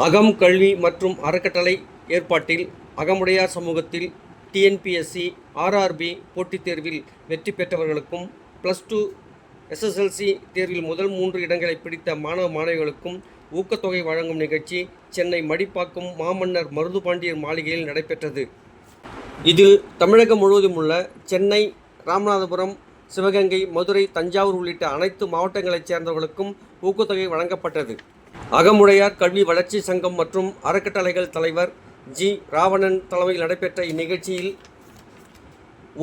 அகம் கல்வி மற்றும் அறக்கட்டளை ஏற்பாட்டில் அகமுடையார் சமூகத்தில் டிஎன்பிஎஸ்சி ஆர்ஆர்பி போட்டித் தேர்வில் வெற்றி பெற்றவர்களுக்கும் ப்ளஸ் டூ எஸ்எஸ்எல்சி தேர்வில் முதல் மூன்று இடங்களை பிடித்த மாணவ மாணவிகளுக்கும் ஊக்கத்தொகை வழங்கும் நிகழ்ச்சி சென்னை மடிப்பாக்கம் மாமன்னர் மருதுபாண்டியர் மாளிகையில் நடைபெற்றது. இதில் தமிழகம் முழுவதும் உள்ள சென்னை ராமநாதபுரம் சிவகங்கை மதுரை தஞ்சாவூர் உள்ளிட்ட அனைத்து மாவட்டங்களைச் சேர்ந்தவர்களுக்கும் ஊக்கத்தொகை வழங்கப்பட்டது. அகமுடையார் கல்வி வளர்ச்சி சங்கம் மற்றும் அறக்கட்டளைகள் தலைவர் ஜி. ராவணன் தலைமையில் நடைபெற்ற இந்நிகழ்ச்சியில்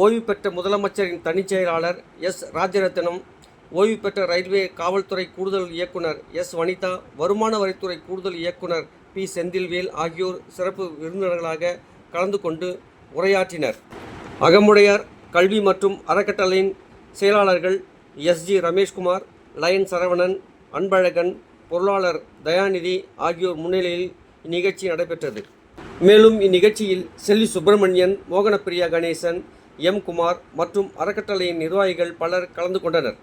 ஓய்வு பெற்ற முதலமைச்சரின் தனிச் செயலாளர் எஸ். ராஜரத்னம் ஓய்வு பெற்ற ரயில்வே காவல்துறை கூடுதல் இயக்குனர் எஸ். வனிதா வருமான வரித்துறை கூடுதல் இயக்குனர் பி. செந்தில்வேல் ஆகியோர் சிறப்பு விருந்தினர்களாக கலந்து கொண்டு உரையாற்றினர். அகமுடையார் கல்வி மற்றும் அறக்கட்டளையின் செயலாளர்கள் S. G. Rameshkumar Lion Saravanan Anbazhagan பொருளாளர் தயாநிதி ஆகியோர் முன்னிலையில் இந்நிகழ்ச்சி நடைபெற்றது. மேலும் இந்நிகழ்ச்சியில் செல்வி சுப்பிரமணியன் மோகனப்பிரியா கணேசன் எம் குமார் மற்றும் அறக்கட்டளையின் நிர்வாகிகள் பலர் கலந்து கொண்டனர்.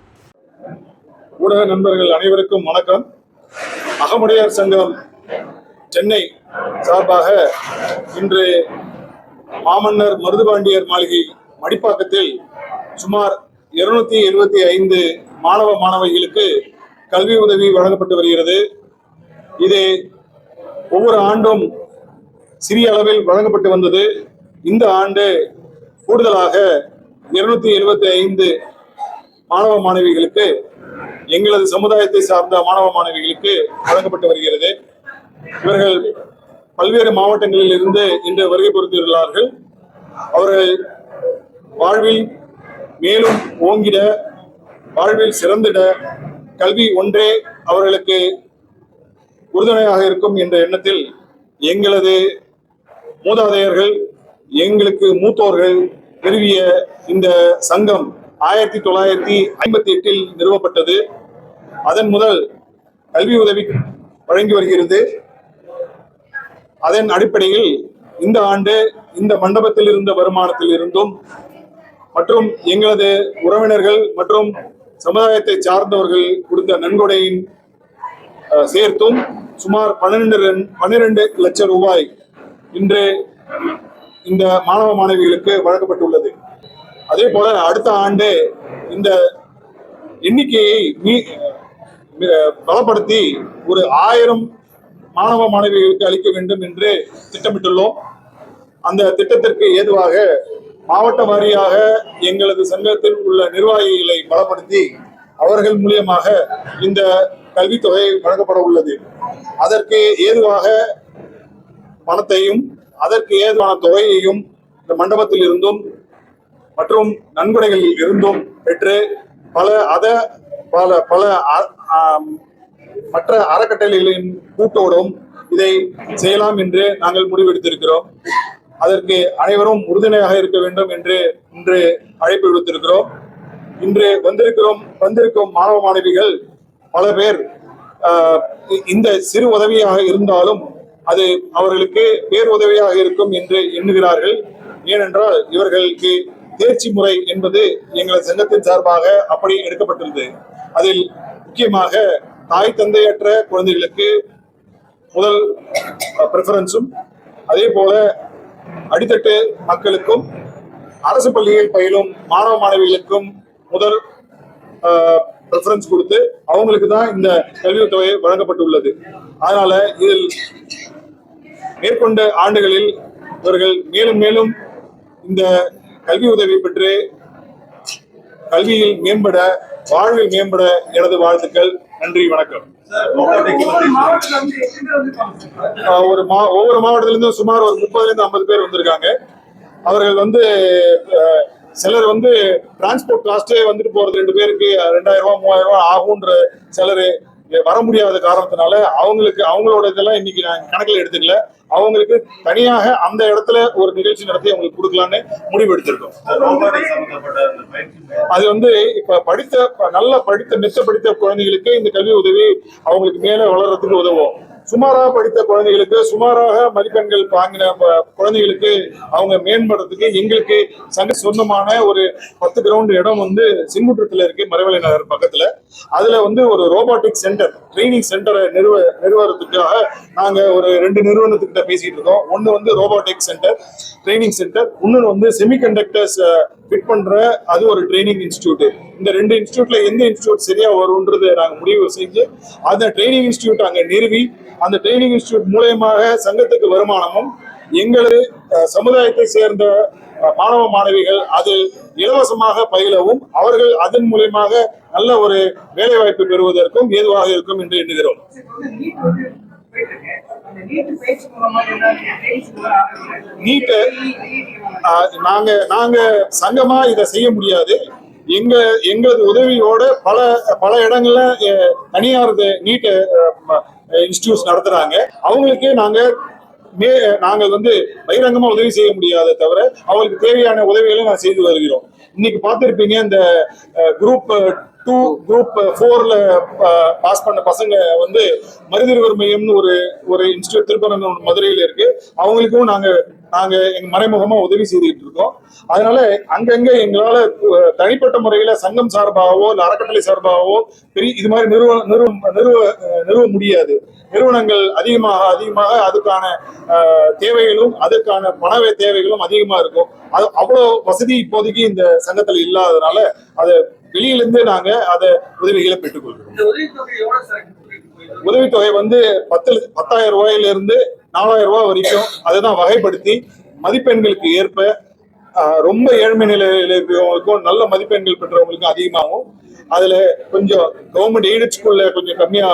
ஊடக நண்பர்கள் அனைவருக்கும் வணக்கம். அகமுடையார் சங்கம் சென்னை சார்பாக இன்று மாமன்னர் மருதுபாண்டியர் மாளிகை மடிப்பாக்கத்தில் சுமார் இருநூத்தி எழுபத்தி ஐந்து மாணவ மாணவிகளுக்கு கல்வி உதவி வழங்கப்பட்டு வருகிறது. இது ஒவ்வொரு ஆண்டும் சிறிய அளவில் வழங்கப்பட்டு வந்தது. இந்த ஆண்டு கூடுதலாக இருநூத்தி எழுபத்தி ஐந்து மாணவ மாணவிகளுக்கு எங்களது சமுதாயத்தை சார்ந்த மாணவ மாணவிகளுக்கு வழங்கப்பட்டு வருகிறது. இவர்கள் பல்வேறு மாவட்டங்களில் இருந்து இன்று வருகை பொறுத்துள்ளார்கள் அவர்கள் வாழ்வில் மேலும் ஓங்கிட வாழ்வில் சிறந்திட கல்வி ஒன்றே அவர்களுக்கு உறுதுணையாக இருக்கும் என்ற எண்ணத்தில் எங்களது மூதாதையர்கள் எங்களுக்கு மூத்தோர்கள் நிறுவிய இந்த சங்கம் ஆயிரத்தி தொள்ளாயிரத்தி ஐம்பத்தி எட்டில் நிறுவப்பட்டது. அதன் முதல் கல்வி உதவி வழங்கி வருகிறது. அதன் அடிப்படையில் இந்த ஆண்டு இந்த மண்டபத்தில் இருந்த வருமானத்தில் இருந்தும் மற்றும் எங்களது உறவினர்கள் மற்றும் சமுதாயத்தை சார்ந்தவர்கள் கொடுத்த நன்கொடையின் சேர்த்தும் சுமார் பன்னிரண்டு பன்னிரண்டு லட்சம் ரூபாய் இன்று இந்த மாணவ மாணவிகளுக்கு வழங்கப்பட்டுள்ளது. அதே போல அடுத்த ஆண்டு இந்த எண்ணிக்கையை மீ- பலப்படுத்தி ஒரு ஆயிரம் மாணவ மாணவிகளுக்கு அளிக்க வேண்டும் என்று திட்டமிட்டுள்ளோம். அந்த திட்டத்திற்கு ஏதுவாக மாவட்ட வாரியாக எங்களது சங்கத்தில் உள்ள நிர்வாகிகளை பலப்படுத்தி அவர்கள் மூலியமாக இந்த கல்வித்தொகை வழங்கப்பட உள்ளது. அதற்கு ஏதுவாக பணத்தையும் அதற்கு ஏதுவான தொகையையும் இந்த மண்டபத்தில் இருந்தும் மற்றும் நன்கொடைகளில் இருந்தும் பெற்று பல அத பல பல அ- மற்ற அறக்கட்டளைகளின் கூட்டோடும் இதை செய்யலாம் என்று நாங்கள் முடிவெடுத்திருக்கிறோம். அதற்கு அனைவரும் உறுதுணையாக இருக்க வேண்டும் என்று இன்று அழைப்பு விடுத்திருக்கிறோம். இன்று வந்திருக்கிறோம் வந்திருக்கும் மாணவ மாணவிகள் பல பேர் இந்த சிறு உதவியாக இருந்தாலும் அது அவர்களுக்கு பேர் உதவியாக இருக்கும் என்று எண்ணுகிறார்கள். ஏனென்றால் இவர்களுக்கு தேர்ச்சி முறை என்பது எங்கள் சங்கத்தின் சார்பாக அப்படி எடுக்கப்பட்டுள்ளது. அதில் முக்கியமாக தாய் தந்தையற்ற குழந்தைகளுக்கு முதல் ப்ரிஃபரன்ஸும் அதே போல அடித்தட்டு மக்களுக்கும் அரசு பள்ளியில் பயிலும் மாணவ மாணவிகளுக்கும் முதல் ரெஃபரன்ஸ் கொடுத்து அவங்களுக்கு தான் இந்த கல்வித் தொகை வழங்கப்பட்டுள்ளது. அதனால இதில் மேற்கொண்ட ஆண்டுகளில் இவர்கள் மேலும் மேலும் இந்த கல்வி உதவி பெற்று கல்வியில் மேம்பட வாழ்வில் மேம்பட எனது வாழ்த்துக்கள். நன்றி வணக்கம். ஒரு மா ஒவ்வொரு மாவட்டத்திலிருந்தும் சுமார் ஒரு முப்பதுல இருந்து ஐம்பது பேர் வந்திருக்காங்க. அவர்கள் வந்து சிலர் வந்து டிரான்ஸ்போர்ட் காஸ்டே வந்துட்டு போறது ரெண்டு பேருக்கு ரெண்டாயிரம் ரூபாய் மூவாயிரம் ரூபாய் ஆகுன்ற சிலர் வர முடியாத காரணத்தினால அவங்களுக்கு அவங்களோட இதெல்லாம் இன்னைக்கு நான் கணக்கில் எடுத்துக்கல. அவங்களுக்கு தனியாக அந்த இடத்துல ஒரு நிகழ்ச்சி நடத்தி அவங்களுக்கு கொடுக்கலான்னு முடிவு எடுத்திருக்கோம். அது வந்து இப்ப படித்த நல்ல படித்த மெச்ச படித்த குழந்தைகளுக்கு இந்த கல்வி உதவி அவங்களுக்கு மேல வளர்றதுக்கு உதவும். சுமாராக படித்த குழந்தைகளுக்கு சுமாராக மதிப்பெண்கள் வாங்கின குழந்தைகளுக்கு அவங்க மேம்படுறதுக்கு எங்களுக்கு சங்க சொந்தமான ஒரு பத்து கிரவுண்ட் இடம் வந்து செங்குற்றத்தில் இருக்கு மறைவலை நகர் பக்கத்துல. அதுல வந்து ஒரு ரோபோட்டிக் சென்டர் ட்ரைனிங் சென்டரை நிறுவ நிறுவனத்துக்காக நாங்க ஒரு ரெண்டு நிறுவனத்துக்கிட்ட பேசிட்டு இருக்கோம். ஒன்னு வந்து ரோபோட்டிக் சென்டர் ட்ரைனிங் சென்டர் இன்னொன்று வந்து செமிகண்டக்டர்ஸ் ஃபிட் பண்ற அது ஒரு ட்ரைனிங் இன்ஸ்டியூட் இந்த ரெண்டு இன்ஸ்டியூட்ல எந்த இன்ஸ்டியூட் சரியா வரும்ன்றது நாங்க முடிவு செஞ்சு அந்த ட்ரைனிங் இன்ஸ்டியூட் அங்கே நிறுவி அந்த ட்ரைனிங் இன்ஸ்டியூட் மூலயமாக சங்கத்துக்கு வருமானமும் எங்களது சமுதாயத்தை சேர்ந்த மாணவ மாணவிகள் அது இலவசமாக பயிலவும் அவர்கள் அதன் மூலயமாக நல்ல ஒரு வேலை வாய்ப்பு பெறுவதற்கும் ஏதுவாக இருக்கும் என்று எண்ணுகிறோம். நீட் நாங்க நாங்க சங்கமா இதை செய்ய முடியாது. எங்க எங்களது உதவியோட பல பல இடங்கள்ல தனியார் நீட் இன்ஸ்டியூட்ஸ் நடத்துறாங்க. அவங்களுக்கே நாங்க மே நாங்கள் வந்து பகிரங்கமா உதவி செய்ய முடியாத தவிர அவங்களுக்கு தேவையான உதவிகளை நான் செய்து வருகிறோம். இன்னைக்கு பார்த்துருப்பீங்க இந்த குரூப் டூ குரூப் ஃபோர்ல பாஸ் பண்ண பசங்க வந்து மருதிருவர் மையம்னு ஒரு ஒரு இன்ஸ்டியூட் திருப்பரங்கம் மதுரையில் இருக்கு. அவங்களுக்கும் நாங்க நாங்க எங்க மறைமுகமா உதவி செய்துட்டு இருக்கோம். அதனால அங்கங்க எங்களால தனிப்பட்ட முறையில சங்கம் சார்பாகவோ இல்ல அறக்கட்டளை சார்பாகவோ பெரிய இது மாதிரி நிறுவ நிறுவ நிறுவ நிறுவ முடியாது. நிறுவனங்கள் அதிகமாக அதிகமாக அதுக்கான தேவைகளும் அதுக்கான பண தேவைகளும் அதிகமா இருக்கும். அது அவ்வளோ வசதி இப்போதைக்கு இந்த சங்கத்துல இல்லாததுனால அதை வெளியிலிருந்து நாங்க அதை உதவிகளை பெற்றுக்கொள்கிறோம் உதவித்தொகை வந்து பத்து பத்தாயிரம் ரூபாயில இருந்து நாலாயிரம் ரூபாய் வரைக்கும் அதுதான் வகைப்படுத்தி மதிப்பெண்களுக்கு ஏற்ப ரொம்ப ஏழ்மை நிலையில் இருக்கிறவங்களுக்கும் நல்ல மதிப்பெண்கள் பெற்றவங்களுக்கும் அதிகமாகும் அதுல கொஞ்சம் கவர்மெண்ட் எய்டட் ஸ்கூல்ல கொஞ்சம் கம்மியா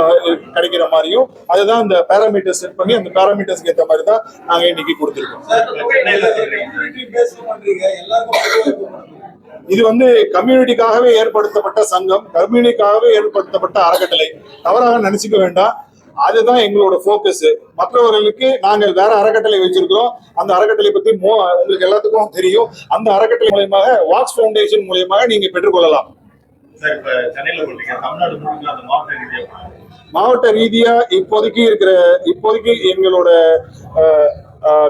கிடைக்கிற மாதிரியும் அதுதான் இந்த பேராமீட்டர்ஸ் செட் பண்ணி அந்த பேராமீட்டர்ஸ்க்கு ஏற்ற மாதிரி தான் நாங்க இன்னைக்கு கொடுத்துருக்கோம். இது? வந்து கம்யூனிட்டிக்காகவே ஏற்படுத்தப்பட்ட சங்கம் கம்யூனிட்டிக்காகவே ஏற்படுத்தப்பட்ட அறக்கட்டளை. தவறாக நினைச்சுக்க வேண்டாம். அதுதான் எங்களோட ஃபோக்கஸ் மற்றவர்களுக்கு நாங்கள் வேற அறக்கட்டளை வச்சிருக்கிறோம். அந்த அறக்கட்டளை பத்தி மோ உங்களுக்கு எல்லாத்துக்கும் தெரியும். அந்த அறக்கட்டளை மூலியமாக வாட்ச் ஃபவுண்டேஷன் மூலியமாக நீங்க பெற்றுக்கொள்ளலாம். மாவட்ட ரீதியா இப்போதைக்கு இருக்கிற இப்போதைக்கு எங்களோட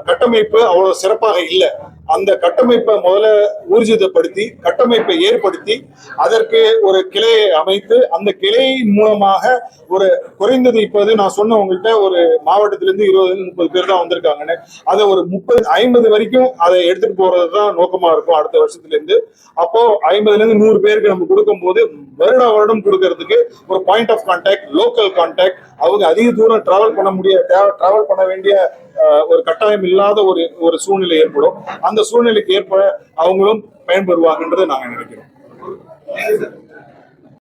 கட்டமைப்பு அவ்வளவு சிறப்பாக இல்லை. அந்த கட்டமைப்பை முதல்ல ஊர்ஜிதப்படுத்தி கட்டமைப்பை ஏற்படுத்தி அதற்கு ஒரு கிளையை அமைத்து அந்த கிளையின் மூலமாக ஒரு குறைந்தது இப்போது நான் சொன்ன உங்கள்கிட்ட ஒரு மாவட்டத்திலிருந்து இருபது முப்பது பேர் தான் வந்திருக்காங்கன்னு. அதை ஒரு முப்பது ஐம்பது வரைக்கும் அதை எடுத்துட்டு போறது தான் நோக்கமா இருக்கும் அடுத்த வருஷத்துல இருந்து அப்போ ஐம்பதுல இருந்து நூறு பேருக்கு நம்ம கொடுக்கும்போது வருட வருடம் கொடுக்கறதுக்கு ஒரு point of contact local contact அவங்க அதிக தூரம் டிராவல் பண்ண முடிய டிராவல் பண்ண வேண்டிய ஒரு கட்டாயம் இல்லாத ஒரு ஒரு சூழ்நிலை ஏற்படும். அந்த சூழ்நிலைக்கு ஏற்ப அவங்களும் பயன்பெறுவாங்கன்றதை நாங்கள் நினைக்கிறோம்.